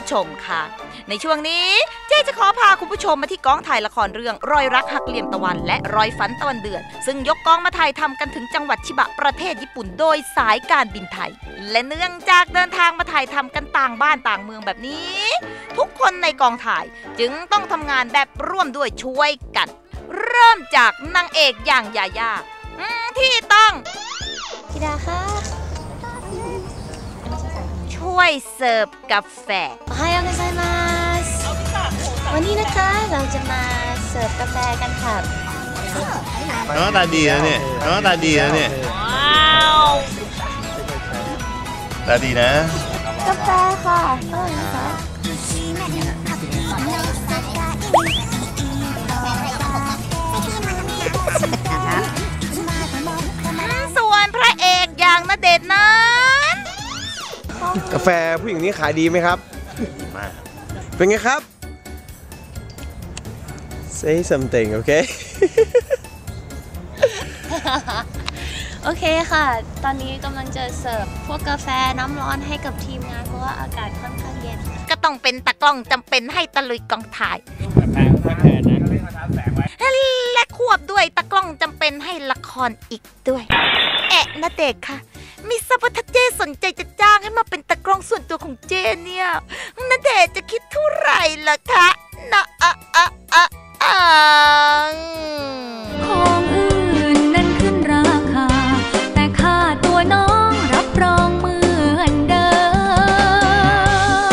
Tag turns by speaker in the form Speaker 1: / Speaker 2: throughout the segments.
Speaker 1: ผู้ชมค่ะ ในช่วงนี้เจ๊จะขอพาคุณผู้ชมมาที่กองถ่ายละครเรื่อง รอยรักหักเหลี่ยมตะวัน และรอยฝันตะวันเดือน ซึ่งยกกองมาถ่ายทำกันถึงจังหวัดชิบะประเทศญี่ปุ่นโดยสายการบินไทย และเนื่องจากเดินทางมาถ่ายทำกันต่างบ้านต่างเมืองแบบนี้ ทุกคนในกองถ่ายจึงต้องทำงานแบบร่วมด้วยช่วยกัน เริ่มจากนางเอกอย่างยาย่าที่ต้อง
Speaker 2: ธิดาค่ะ
Speaker 1: ถ้วยเสิร์ฟกาแฟ
Speaker 2: โอฮายองกันไซมาสวันนี้นะคะเราจะมาเสิร์ฟกาแฟกันค่ะ
Speaker 3: น้องตาดีนะเนี่ยน้องตาดีนะเนี่ย
Speaker 1: ว้าว
Speaker 3: ตาดีนะ
Speaker 2: กาแฟค่ะออ
Speaker 1: ส่วนพระเอกอย่างนเดชนะ
Speaker 4: กาแฟผู้หญิงนี้ขายดีไหมครับ
Speaker 3: มาก
Speaker 4: เป็นไงครับ say something โอเค
Speaker 2: โอเคค่ะ ตอนนี้กำลังจะเสิร์ฟพวกกาแฟน้ำร้อนให้กับทีมงาน เพราะว่าอากาศค่อนข้างเย็น
Speaker 1: ก็ต้องเป็นตากล้องจำเป็นให้ตะลุยกองถ่ายและควบด้วยตากล้องจำเป็นให้ละครอีกด้วยแอะณเดชน์ค่ะ มีสัพพทัศเจสนใจจะจ้างให้มาเป็นตากล้องส่วนตัวของเจเนี่ยณเดชน์จะคิดเท่าไหร่ล่ะคะนะอะอะอะอะ
Speaker 5: ของอื่นนั้นขึ้นราคา แต่ค่าตัวน้องรับรองเหมือนเดิม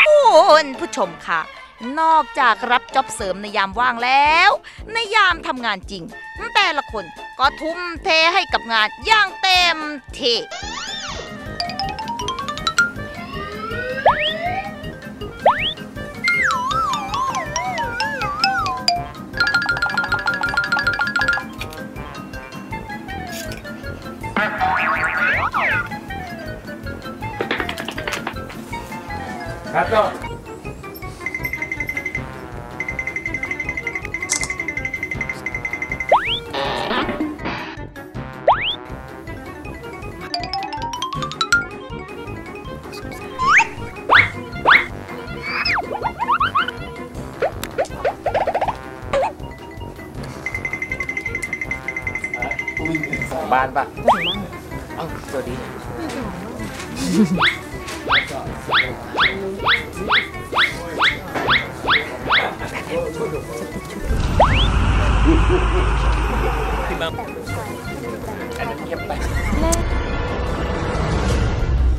Speaker 1: คุณผู้ชมค่ะ นอกจากรับจ็อบเสริมในยามว่างแล้ว ในยามทำงานจริง แต่ละคนก็ทุ่มเทให้กับงานอย่างเต็มที่
Speaker 4: บ้านปะ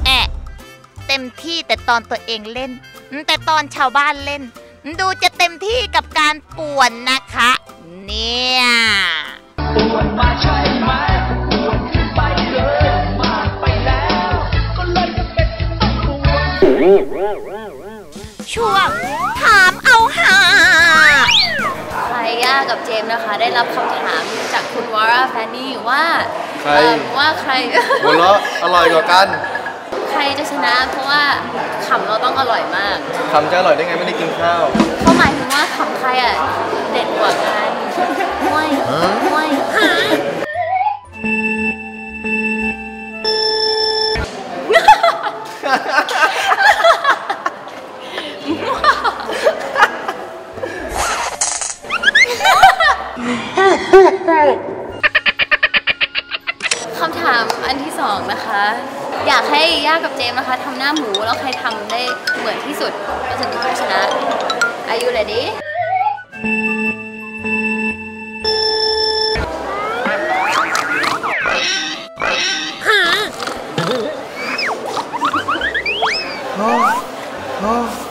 Speaker 1: แอะเต็มที่แต่ตอนตัวเองเล่น แต่ตอนชาวบ้านเล่น ดูจะเต็มที่กับการป่วนนะคะ ช่วงถามเอาหา
Speaker 2: ใครย่ากับเจมส์นะคะ ได้รับคำถามจากคุณวาร่าแฟนนี่ว่า
Speaker 4: ใคร
Speaker 2: เอ่อว่าใคร
Speaker 4: หัวเราะอร่อยกว่ากัน
Speaker 2: ใครจะชนะเพราะว่าขำเราต้องอร่อยมาก
Speaker 4: คำจะอร่อยได้ไงไม่ได้กินข้าว
Speaker 2: เขาหมายถึงว่าขำใครอะเด็ดกว่ากันห้วยห้วย คำถามอันที่สองนะคะ อยากให้ย่ากับเจมส์นะคะทำหน้าหมูแล้วใครทำได้เหมือนที่สุดก็จะเป็นผู้ชนะ Are you ready?
Speaker 4: อ๋อ